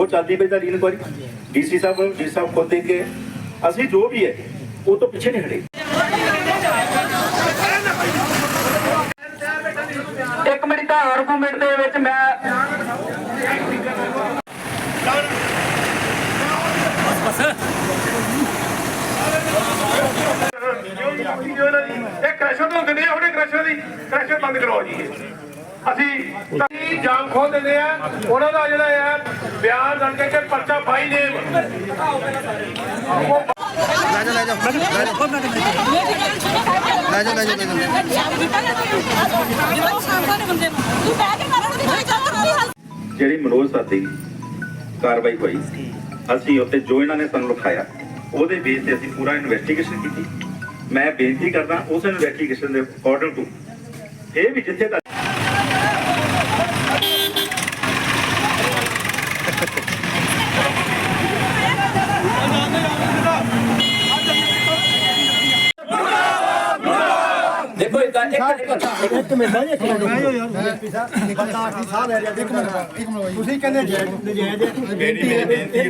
ਉਹ ਚੱਲਦੀ ਪਈ ਤਾਂ ਇਨਕੁਆਰੀ ਡੀਸੀ ਸਾਹਿਬ ਡੀ ਸਾਹਿਬ ਖੁਦ ਦੇ ਕੇ ਅਸੀਂ ਜੋ ਵੀ ਹੈ ਉਹ ਤੋਂ ਪਿੱਛੇ ਨਹੀਂ ਹਟੇ ਇੱਕ ਮਿੰਟ ਦਾ ਆਰਗੂਮੈਂਟ ਦੇ ਵਿੱਚ ਮੈਂ ਇਹ ਕ੍ਰੈਸ਼ਰ ਤੋਂ ਦਿੰਦੇ ਆ ਉਹਨੇ ਕ੍ਰੈਸ਼ਰ ਦੀ ਕ੍ਰੈਸ਼ਰ ਬੰਦ ਕਰਵਾਓ ਜੀ। ਅਸੀਂ ਜਾਮ ਖੋਲ ਦਿੰਦੇ ਆ। ਉਹਨਾਂ ਦਾ ਜਿਹੜਾ ਹੈ ਬਿਆਨ ਦਰਜ ਕਰਕੇ ਪਰਚਾ ਬਾਈ ਨੇਮ ਲੈ ਜਾ ਲੈ ਜਾ। ਲੈ ਜਾ ਜਿਹੜੀ ਮਨੋਜ ਦੀ ਕਾਰਵਾਈ ਹੋਈ ਅਸੀਂ ਉੱਤੇ ਜੋ ਇਹਨਾਂ ਨੇ ਸਾਨੂੰ ਲਿਖਾਇਆ ਉਹਦੇ ਬੇਸ ਤੇ ਅਸੀਂ ਪੂਰਾ ਇਨਵੈਸਟੀਗੇਸ਼ਨ ਕੀਤੀ। ਮੈਂ ਬੇਨਤੀ ਕਰਦਾ ਉਸ ਇਨਵੈਸਟੀਗੇਸ਼ਨ ਦੇ ਅਕੋਰਡਿੰਗ ਟੂ ਇਹ ਵੀ ਜਿੱਥੇ ਤੱਕ ਦੇਖੋ ਇਦਾਂ ਇੱਕ ਇੱਕ ਇੱਕ ਮਿੰਟ ਹੈ ਇੱਕ ਮਿੰਟ ਬੰਦਾ ਆਖੀ ਸਾਹ ਲੈ ਰਿਹਾ ਇੱਕ ਮਿੰਟ ਤੁਸੀਂ ਕਹਿੰਦੇ ਨਜਾਇਜ਼ ਹੈ ਬੇਨਤੀ ਬੇਨਤੀ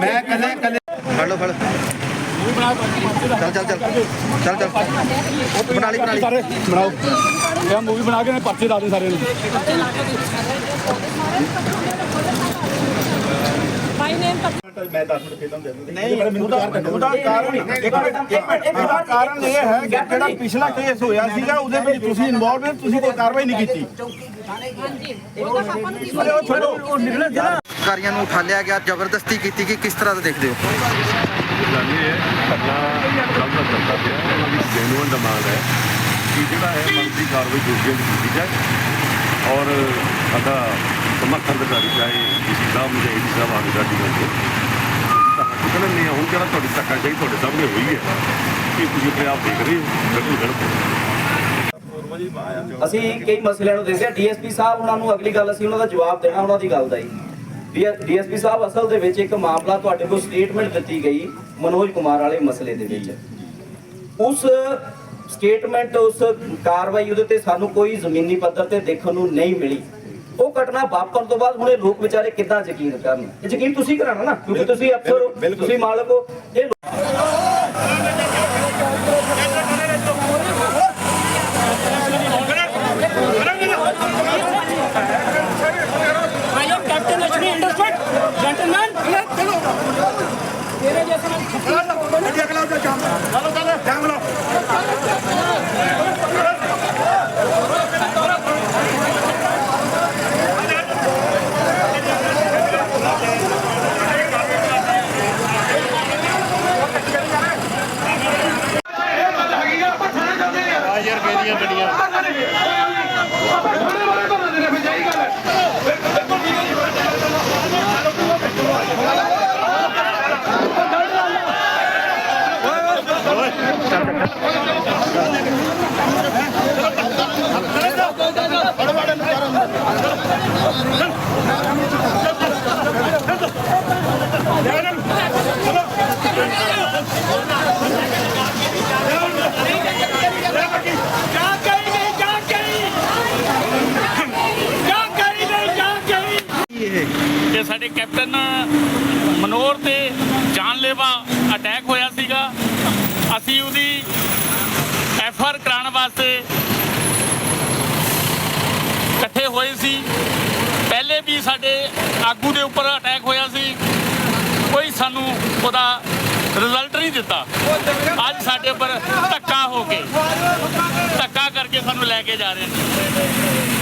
ਮੈਂ ਕੱਲੇ ਕੱਲੇ ਫੜ ਲਓ ਫੜ ਚੱਲ ਚੱਲ ਚੱਲ ਚੱਲ ਚੱਲ ਬਣਾ ਲਈ ਬਣਾ ਲਈ ਬਣਾਓ ਇਹ ਮੂਵੀ ਬਣਾ ਕੇ ਪਰਚੇ ਲਾ ਦੇ ਸਾਰੇ ਨੂੰ ਮੈਂ 10 ਮਿੰਟ ਪਹਿਲਾਂ ਦੇ ਦੂੰਗਾ ਨਹੀਂ ਉਹਦਾ ਕਾਰਨ ਇੱਕ ਮਿੰਟ ਇੱਕ ਮਿੰਟ ਇਹਦਾ ਕਾਰਨ ਇਹ ਹੈ ਕਿ ਜਿਹੜਾ ਪਿਛਲਾ ਕੇਸ ਹੋਇਆ ਸੀਗਾ ਉਹਦੇ ਵਿੱਚ ਤੁਸੀਂ ਇਨਵੋਲਵ ਹੋ ਤੁਸੀਂ ਕੋਈ ਕਾਰਵਾਈ ਨਹੀਂ ਕੀਤੀ ਕਾਰੀਆਂ ਨੂੰ ਉਠਾ ਗਿਆ, ਜ਼ਬਰਦਸਤੀ ਕੀਤੀ ਕਿ ਕਿਸ ਤਰ੍ਹਾਂ ਦਾ ਦੇਖਦੇ ਹੋ? ਗੱਲ ਇਹ ਹੈ ਧਰਨਾ ਕੱਲ੍ਹ ਦਾ ਚੱਲਦਾ ਪਿਆ, ਉਹਨਾਂ ਡਿਮਾਂਡ ਹੈ ਕਿ ਜਿਹੜਾ ਹੈ ਮੰਤਰੀ ਕਾਰਵਾਈ ਦੋਸ਼ੀਆਂ ਦੀ ਕੀਤੀ ਜਾਏ ਔਰ ਸਾਡਾ ਸਮਰਥਨ ਅਧਿਕਾਰੀ ਚਾਹੇ ਡੀਸੀ ਸਾਹਿਬ ਨੂੰ ਸਾਹਿਬ ਆ ਸਾਡੀ ਗੱਲ ਤੋਂ ਕਿਹਨਾਂ ਨਹੀਂ ਹੁਣ ਜਿਹੜਾ ਤੁਹਾਡੀ ਧੱਕਾ ਚਾਹੀ ਤੁਹਾਡੇ ਸਾਹਮਣੇ ਹੋਈ ਹੈ ਕਿ ਤੁਸੀਂ ਆਪਣੇ ਆਪ ਦੇਖ ਰਹੇ ਹੋ, ਬਿਲਕੁਲ ਗਲਤ ਅਸੀਂ ਕਈ ਮਸਲਿਆਂ ਨੂੰ ਦੇਖਿਆ, ਡੀਐਸਪੀ ਸਾਹਿਬ ਉਹਨਾਂ ਨੂੰ ਅਗਲੀ ਗੱਲ ਅਸੀਂ ਉਹਨਾਂ ਦਾ ਜਵਾਬ ਦੇਣਾ, ਉਹਨਾਂ ਦੀ ਗੱਲ ਦਾ ਹੀ। ਡੀਐਸਪੀ ਸਾਹਿਬ, ਅਸਲ ਦੇ ਵਿੱਚ ਇੱਕ ਮਾਮਲਾ ਤੁਹਾਡੇ ਕੋਲ ਸਟੇਟਮੈਂਟ ਦਿੱਤੀ ਗਈ ਮਨੋਜ ਕੁਮਾਰ ਵਾਲੇ ਮਸਲੇ ਦੇ ਵਿੱਚ। ਉਸ ਸਟੇਟਮੈਂਟ ਉਸ ਕਾਰਵਾਈ ਉਹਦੇ ਤੇ ਸਾਨੂੰ ਕੋਈ ਜ਼ਮੀਨੀ ਪੱਧਰ ਤੇ ਦੇਖਣ ਨੂੰ ਨਹੀਂ ਮਿਲੀ। ਉਹ ਘਟਨਾ ਵਾਪਰਨ ਤੋਂ ਬਾਅਦ ਹੁਣ ਲੋਕ ਵਿਚਾਰੇ ਕਿੱਦਾਂ ਯਕੀਨ ਕਰਨ? ਇਹ ਯਕੀਨ ਤੁਸੀਂ ਕਰਾਣਾ ਨਾ ਕਿਉਂਕਿ ਤੁਸੀਂ ਅਫਸਰ ਹੋ ਤੁਸੀਂ ਮਾਲਕ ਹੋ। ਇਹ ਗੱਡੀ ਅਗਲਾ ਉਹਦਾ ਜਾਮ ਲਾ ਲਓ ਜਾਮ ਲਾ ਸਾਡੇ ਕੈਪਟਨ ਮਨੋਰ ਤੇ ਜਾਨਲੇਵਾ ਅਟੈਕ ਹੋਇਆ ਸੀਗਾ। ਅਸੀਂ ਉਹਦੀ ਐਫ ਆਰ ਕਰਾਉਣ ਵਾਸਤੇ ਇਕੱਠੇ ਹੋਏ ਸੀ। ਪਹਿਲੇ ਵੀ ਸਾਡੇ ਆਗੂ ਦੇ ਉੱਪਰ ਅਟੈਕ ਹੋਇਆ ਸੀ। ਕੋਈ ਸਾਨੂੰ ਉਹਦਾ ਰਿਜ਼ਲਟ ਨਹੀਂ ਦਿੱਤਾ। ਅੱਜ ਸਾਡੇ ਉੱਪਰ ਧੱਕਾ ਹੋ ਕੇ, ਧੱਕਾ ਕਰਕੇ ਸਾਨੂੰ ਲੈ ਕੇ ਜਾ ਰਹੇ ਨੇ।